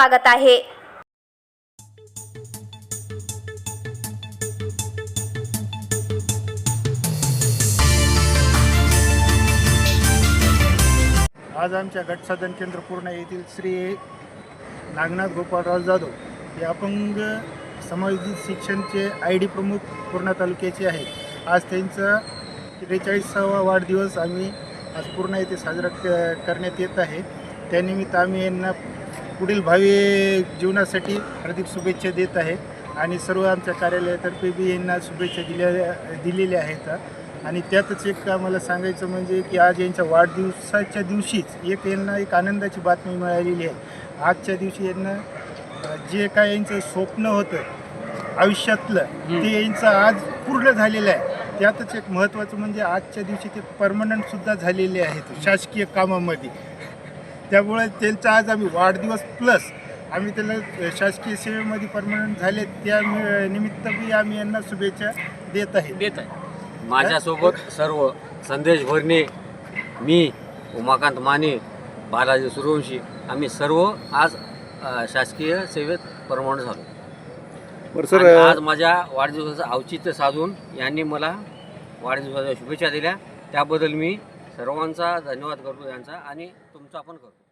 स्वागत आहे. आज आमच्या गटसाधन केंद्र पूर्ण येथील श्री नागनाथ गोपाळराव जाधव हे अपंग समायोजित शिक्षणचे आय डी प्रमुख पूर्णा तालुक्याचे आहेत. आज त्यांचा त्रेचाळीसावा वाढदिवस आम्ही आज पूर्णा येथे साजरा क करण्यात येत आहे. त्यानिमित्त आम्ही यांना पुढील भावी जीवनासाठी हार्दिक शुभेच्छा देत आहे. आणि सर्व आमच्या कार्यालयातर्फे बी यांना शुभेच्छा दिल्या दिलेल्या आहेत. आणि त्यातच एक आम्हाला सांगायचं म्हणजे की आज यांच्या वाढदिवसाच्या दिवशीच एक यांना एक आनंदाची बातमी मिळालेली आहे. आजच्या दिवशी यांना जे काय यांचं स्वप्न होतं आयुष्यातलं ते यांचं आज पूर्ण झालेलं आहे. त्यातच एक महत्त्वाचं म्हणजे आजच्या दिवशी ते परमनंटसुद्धा झालेले आहेत. शासकीय कामामध्ये. त्यामुळे त्यांचा आज आम्ही वाढदिवस प्लस आम्ही त्याला शासकीय सेवेमध्ये परमनंट झाले त्या निमित्त बी आम्ही यांना शुभेच्छा देत आहे. देत आहे. माझ्यासोबत सर्व संदेश भरणे मी उमाकांत माने बालाजी सूर्यवंशी आम्ही सर्व आज शासकीय सेवेत परमनंट झालो. बरं सर आणि आज माझ्या वाढदिवसाचं औचित्य साधून यांनी मला वाढदिवसाच्या शुभेच्छा दिल्या. त्याबद्दल मी सर्वांचा धन्यवाद करतो यांचा आणि तुमचा पण करतो.